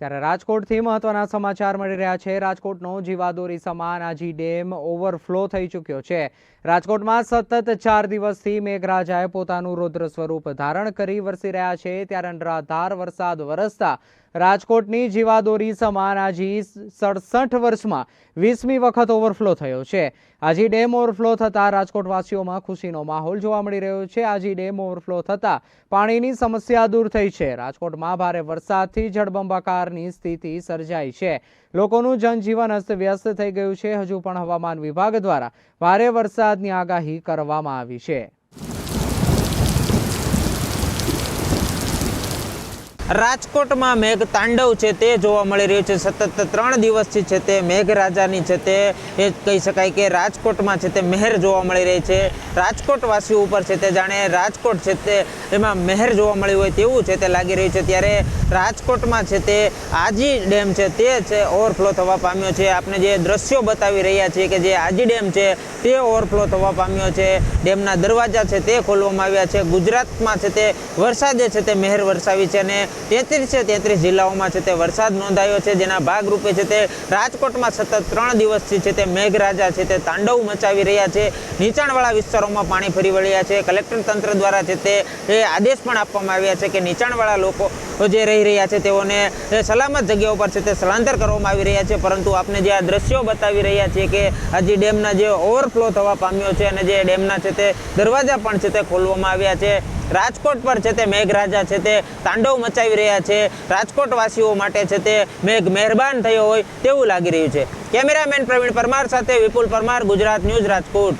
ત્યારે રાજકોટથી મહત્વના સમાચાર મળી રહ્યા છે. રાજકોટનો જીવાદોરી સમાન આજી ડેમ ઓવરફ્લો થઈ ચૂક્યો છે. રાજકોટમાં સતત ચાર દિવસથી મેઘરાજાએ પોતાનું રુદ્ર સ્વરૂપ ધારણ કરી વરસી રહ્યા છે. ત્યારે અનરાધાર વરસાદ વરસતા રાજકોટની જીવાદોરી સમાન આજી સડસઠ વર્ષમાં વીસમી વખત ઓવરફ્લો થયો છે. આજી ડેમ ઓવરફ્લો થતાં રાજકોટવાસીઓમાં ખુશીનો માહોલ જોવા મળી રહ્યો છે. આજી ડેમ ઓવરફ્લો થતાં પાણીની સમસ્યા દૂર થઈ છે. રાજકોટમાં ભારે વરસાદથી જળબંબાકારની સ્થિતિ સર્જાઈ છે. લોકોનું જનજીવન અસ્તવ્યસ્ત થઈ ગયું છે. હજુ પણ હવામાન વિભાગ દ્વારા ભારે વરસાદની આગાહી કરવામાં આવી છે. રાજકોટમાં મેઘ તાંડવ છે તે જોવા મળી રહ્યું છે સતત ત્રણ દિવસથી છે તે મેઘરાજાની છે તે એ કહી શકાય કે રાજકોટમાં છે તે મહેર જોવા મળી રહી છે રાજકોટવાસીઓ ઉપર છે તે જાણે રાજકોટ છે તે એમાં મહેર જોવા મળી હોય તેવું છે તે લાગી રહ્યું છે ત્યારે રાજકોટમાં છે તે આજી ડેમ છે તે છે ઓવરફ્લો થવા પામ્યો છે આપણે જે દ્રશ્યો બતાવી રહ્યા છીએ કે જે આજી ડેમ છે તે ઓવરફ્લો થવા પામ્યો છે ડેમના દરવાજા છે તે ખોલવામાં આવ્યા છે ગુજરાતમાં છે તે વરસાદે છે તે મહેર વરસાવી છે અને તેત્રીસ તેત્રીસ જિલ્લાઓમાં છે તે વરસાદ નોંધાયો છે, જેના ભાગરૂપે છે તે રાજકોટમાં સતત ત્રણ દિવસથી છે તે મેઘરાજા છે તે તાંડવ મચાવી રહ્યા છે, નીચાણવાળા વિસ્તારોમાં પાણી ફરી વળ્યા છે, કલેક્ટર તંત્ર દ્વારા છે તે આદેશ પણ આપવામાં આવ્યા છે કે નીચાણવાળા લોકો જે રહી રહ્યા છે તેઓને સલામત જગ્યાઓ પર છે તે સ્થળાંતર કરવામાં આવી રહ્યા છે. પરંતુ આપને જે આ દ્રશ્યો બતાવી રહ્યા છીએ કે હજી ડેમના જે ઓવરફ્લો થવા પામ્યો છે અને જે ડેમના છે તે દરવાજા પણ છે તે ખોલવામાં આવ્યા છે. રાજકોટ પર છે તે મેઘરાજા છે તે તાંડવ મચાવી રહ્યા છે. રાજકોટવાસીઓ માટે છે તે મેઘ મહેરબાન થયો હોય તેવું લાગી રહ્યું છે. કેમેરામેન પ્રવીણ પરમાર સાથે વિપુલ પરમાર, ગુજરાત ન્યૂઝ રાજકોટ.